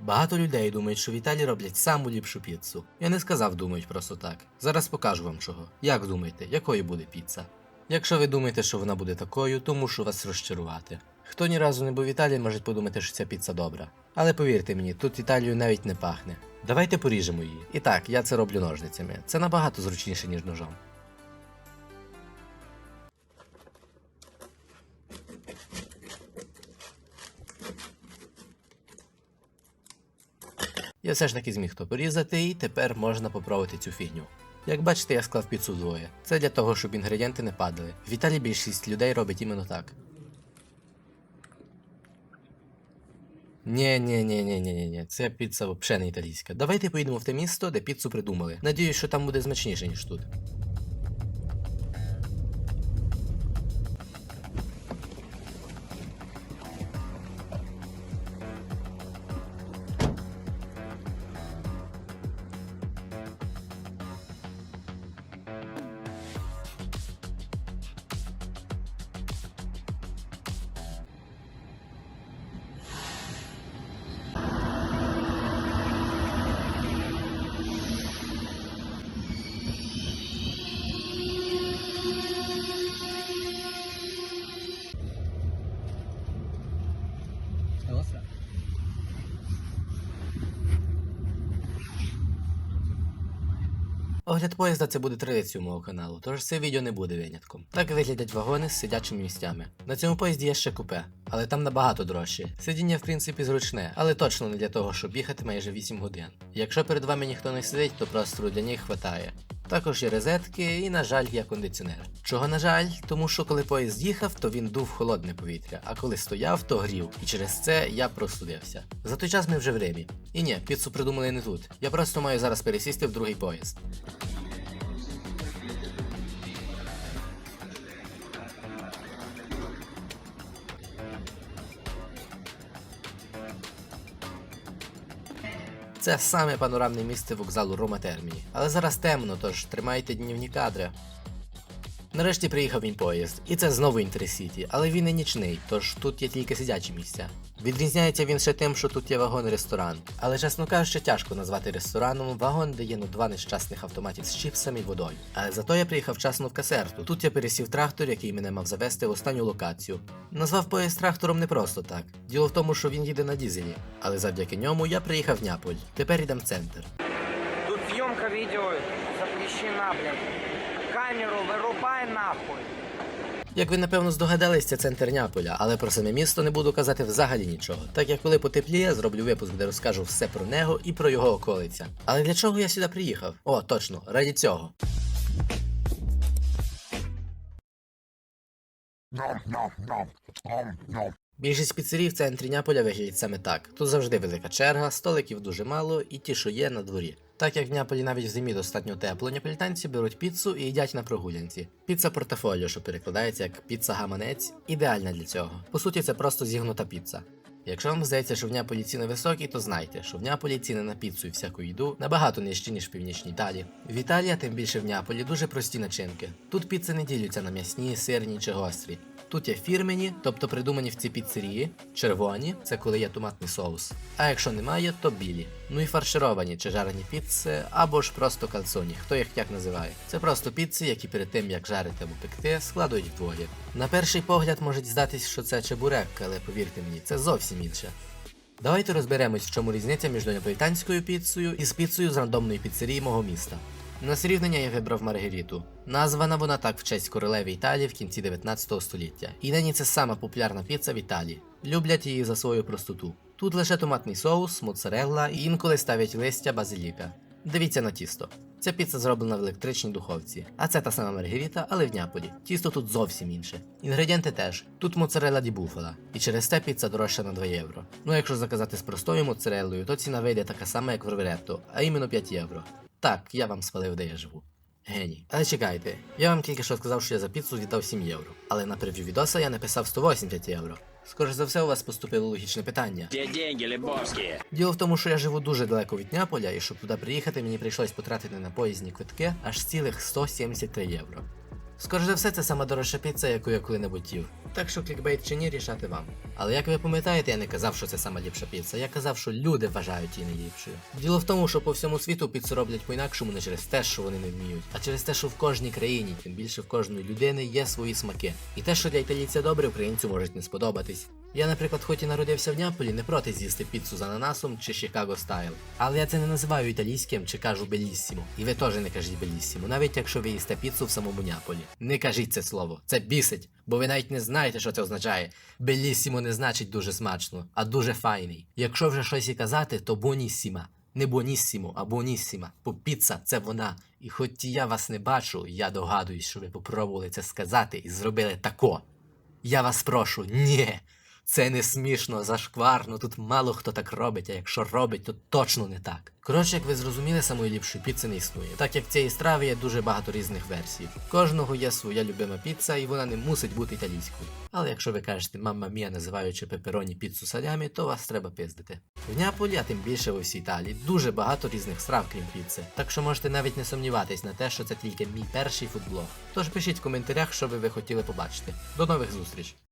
Багато людей думають, що в Італії роблять саму ліпшу піцу. Я не сказав, думають просто так. Зараз покажу вам чого. Як думаєте, якою буде піца? Якщо ви думаєте, що вона буде такою, то мушу вас розчарувати. Хто ні разу не був в Італії, може подумати, що ця піца добра. Але повірте мені, тут Італію навіть не пахне. Давайте поріжемо її. І так, я це роблю ножницями. Це набагато зручніше, ніж ножом. Я все ж таки зміг то порізати, і тепер можна попробувати цю фігню. Як бачите, я склав піцу двоє. Це для того, щоб інгредієнти не падали. В Італії більшість людей робить іменно так. Ні, ні, ні, ні, ні, ні, це піца взагалі не італійська. Давайте поїдемо в те місто, де піцу придумали. Надіюсь, що там буде смачніше, ніж тут. Огляд поїзда це буде традицією мого каналу, тож це відео не буде винятком. Так виглядять вагони з сидячими місцями. На цьому поїзді є ще купе, але там набагато дорожче. Сидіння в принципі зручне, але точно не для того, щоб їхати майже 8 годин. Якщо перед вами ніхто не сидить, то простору для них хватає. Також є розетки і, на жаль, є кондиціонер. Чого на жаль, тому що коли поїзд їхав, то він дув холодне повітря, а коли стояв, то грів, і через це я простудився. За той час ми вже в Римі. І ні, піцу придумали не тут. Я просто маю зараз пересісти в другий поїзд. Це саме панорамне місце вокзалу Рома Терміні. Але зараз темно, тож тримайте днівні кадри. Нарешті приїхав мій поїзд, і це знову інтерсіті, але він не нічний, тож тут є тільки сидячі місця. Відрізняється він ще тим, що тут є вагон-ресторан. Але чесно кажучи, тяжко назвати рестораном вагон, де є ну два нещасних автоматів з чіпсами і водою. Але зато я приїхав вчасно в касерту. Тут я пересів трактор, який мене мав завести в останню локацію. Назвав поїзд трактором не просто так. Діло в тому, що він їде на дізелі, але завдяки ньому я приїхав в Няполь. Тепер йдемо в центр. Тут съемка видео запрещена, блядь. Камеру вырубай нахуй. Як ви напевно здогадались, це центр Няполя, але про саме місто не буду казати взагалі нічого. Так як коли потепліє, зроблю випуск, де розкажу все про нього і про його околиця. Але для чого я сюди приїхав? О, точно, раді цього. Більшість піцерій в центрі Няполя виглядять саме так. Тут завжди велика черга, столиків дуже мало і ті, що є на дворі. Так як в Няполі навіть в зимі достатньо тепло, неаполітанці беруть піцу і їдять на прогулянці. Піца портафоліо, що перекладається як піца гаманець, ідеальна для цього. По суті, це просто зігнута піца. Якщо вам здається, що в Няполі ціни високі, то знайте, що в Няполі ціни на піцу і всяку їду набагато нижчі, ніж в північній Італії. В Італії, тим більше в Няполі, дуже прості начинки. Тут піци не ділються на м'ясні, сирні чи гострі. Тут є фірмені, тобто придумані в цій піцерії, червоні це коли є томатний соус. А якщо немає, то білі. Ну і фаршировані чи жарені піци, або ж просто кальцоні, хто їх як називає. Це просто піци, які перед тим як жарити або пекти, складують вдвоє. На перший погляд може здатись, що це чебурек, але повірте мені, це зовсім інше. Давайте розберемось, в чому різниця між неаполітанською піцею і з піцею з рандомної піцерії мого міста. На срівнення я вибрав Маргаріту. Названа вона так в честь королеви Італії в кінці 19 століття. І нині це сама популярна піца в Італії. Люблять її за свою простоту. Тут лише томатний соус, моцарелла і інколи ставлять листя базиліка. Дивіться на тісто. Ця піца зроблена в електричній духовці, а це та сама Маргаріта, але в Няполі. Тісто тут зовсім інше. Інгредієнти теж. Тут моцарелла ді буфала, і через те піца дорожча на 2 євро. Ну якщо заказати з простою моцареллою, то ціна вийде така сама, як в Роверетто, а іменно 5 євро. Так, я вам спалив, де я живу. Геній. Але чекайте, я вам тільки що сказав, що я за піцу віддав 7 євро. Але на прев'ю відоса я написав 180 євро. Скоріше за все, у вас поступило логічне питання. Де деньги, Лебовські? Діло в тому, що я живу дуже далеко від Неаполя, і щоб туди приїхати, мені прийшлось потратити на поїзні квитки аж цілих 173 євро. Скоріше за все, це сама дорожча піца, яку я коли-небудь їв. Так що клікбейт чи ні, рішати вам. Але як ви пам'ятаєте, я не казав, що це сама ліпша піца. Я казав, що люди вважають її найліпшою. Діло в тому, що по всьому світу піцу роблять по-інакшому не через те, що вони не вміють, а через те, що в кожній країні, тим більше в кожної людини є свої смаки. І те, що для італійця добре, українцю можуть не сподобатись. Я, наприклад, хоч і народився в Неаполі, не проти з'їсти піцу з ананасом чи Chicago стайл. Але я це не називаю італійським чи кажу беліссімо. І ви теж не кажіть беліссімо, навіть якщо ви їсте піцу в самому Неаполі. Не кажіть це слово, це бісить, бо ви навіть не знаєте, що це означає. Беліссімо не значить дуже смачно, а дуже файний. Якщо вже щось і казати, то бонісіма. Не бонісімо, а бонісіма. Бо піца це вона. І хоч я вас не бачу, я догадуюсь, що ви попробували це сказати і зробили тако. Я вас прошу, ні. Це не смішно, зашкварно, тут мало хто так робить, а якщо робить, то точно не так. Коротше, як ви зрозуміли, самої ліпшої піци не існує. Так як в цієї страви є дуже багато різних версій. В Кожного є своя любима піца, і вона не мусить бути італійською. Але якщо ви кажете мамма мія, називаючи пепероні піцу салямі, то вас треба пиздити. В Неаполі, а тим більше у всій Італії, дуже багато різних страв, крім піци. Так що можете навіть не сумніватись на те, що це тільки мій перший фудблог. Тож пишіть в коментарях, що би ви хотіли побачити. До нових зустріч!